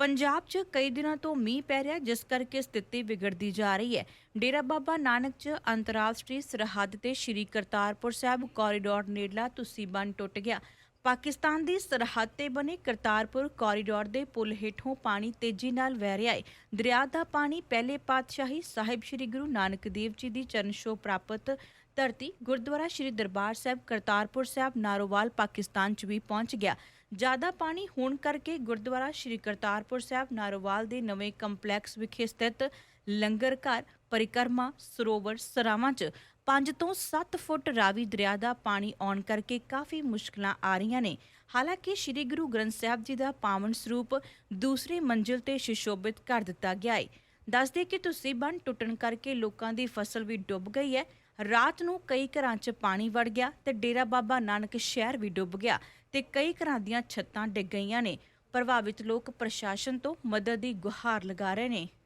ਪੰਜਾਬ 'ਚ ਕਈ ਦਿਨਾਂ ਤੋਂ ਮੀਂਹ ਪੈ ਰਿਹਾ, ਜਿਸ ਕਰਕੇ ਸਥਿਤੀ ਵਿਗੜਦੀ ਜਾ ਰਹੀ ਹੈ। ਡੇਰਾ ਬਾਬਾ ਨਾਨਕ 'ਚ ਅੰਤਰਰਾਸ਼ਟਰੀ ਸਰਹੱਦ ਤੇ ਸ਼੍ਰੀ ਕਰਤਾਰਪੁਰ ਸਾਹਿਬ ਕੋਰੀਡੋਰ ਨੇੜਲਾ ਤੁਸੀਂ ਬੰਨ ਟੁੱਟ ਗਿਆ। ਪਾਕਿਸਤਾਨ ਦੀ ਸਰਹੱਦ ਤੇ ਬਣੇ ਕਰਤਾਰਪੁਰ ਕੋਰੀਡੋਰ ਦੇ ਪੁਲ ਹੇਠੋਂ ਪਾਣੀ ਤੇਜ਼ੀ ਨਾਲ ਵਹਿ ਰਿਹਾ ਹੈ। ਦਰਿਆ ਦਾ ਪਾਣੀ ਪਹਿਲੇ ਪਾਤਸ਼ਾਹੀ ਸਾਹਿਬ ਸ੍ਰੀ ਗੁਰੂ ਨਾਨਕ ਦੇਵ ਜੀ ਦੀ ਚਰਨ ਛੋਹ ਪ੍ਰਾਪਤ ਧਰਤੀ ਗੁਰਦੁਆਰਾ ਸ੍ਰੀ ਦਰਬਾਰ ਸਾਹਿਬ ਕਰਤਾਰਪੁਰ ਸਾਹਿਬ ਨਾਰੋਵਾਲ, ਪਾਕਿਸਤਾਨ 'ਚ ਵੀ ਪਹੁੰਚ ਗਿਆ। ਜ਼ਿਆਦਾ ਪਾਣੀ ਹੋਣ ਕਰਕੇ ਗੁਰਦੁਆਰਾ ਸ੍ਰੀ ਕਰਤਾਰਪੁਰ ਸਾਹਿਬ ਨਾਰੋਵਾਲ ਦੇ ਨਵੇਂ ਕੰਪਲੈਕਸ ਵਿਖੇ ਸਥਿਤ ਲੰਗਰ ਘਰ, ਪਰਿਕਰਮਾ, ਸਰੋਵਰ, ਸਰਾਵਾਂ 'ਚ 5 ਤੋਂ 7 ਫੁੱਟ ਰਾਵੀ ਦਰਿਆ ਦਾ ਪਾਣੀ ਆਉਣ ਕਰਕੇ ਕਾਫੀ ਮੁਸ਼ਕਲਾਂ ਆ ਰਹੀਆਂ ਨੇ। ਹਾਲਾਂਕਿ ਸ੍ਰੀ ਗੁਰੂ ਗ੍ਰੰਥ ਸਾਹਿਬ ਜੀ ਦਾ ਪਾਵਨ ਸਰੂਪ ਦੂਸਰੀ ਮੰਜ਼ਿਲ ਤੇ ਸ਼ਿਸ਼ੋਭਿਤ ਕਰ ਦਿੱਤਾ ਗਿਆ ਹੈ ਦੱਸਦੇ ਕਿ ਤੁਸੀਂ ਬੰਨ ਟੁੱਟਣ ਕਰਕੇ ਲੋਕਾਂ ਦੀ ਫਸਲ ਵੀ ਡੁੱਬ ਗਈ ਹੈ ਰਾਤ ਨੂੰ ਕਈ ਘਰਾਂ 'ਚ ਪਾਣੀ ਵੜ ਗਿਆ ਤੇ ਡੇਰਾ ਬਾਬਾ ਨਾਨਕ ਸ਼ਹਿਰ ਵੀ ਡੁੱਬ ਗਿਆ ਤੇ ਕਈ ਘਰਾਂ ਦੀਆਂ ਛੱਤਾਂ ਡਿੱਗ ਗਈਆਂ ਨੇ। ਪ੍ਰਭਾਵਿਤ ਲੋਕ ਪ੍ਰਸ਼ਾਸਨ ਤੋਂ ਮਦਦ ਦੀ ਗੁਹਾਰ ਲਗਾ ਰਹੇ ਨੇ।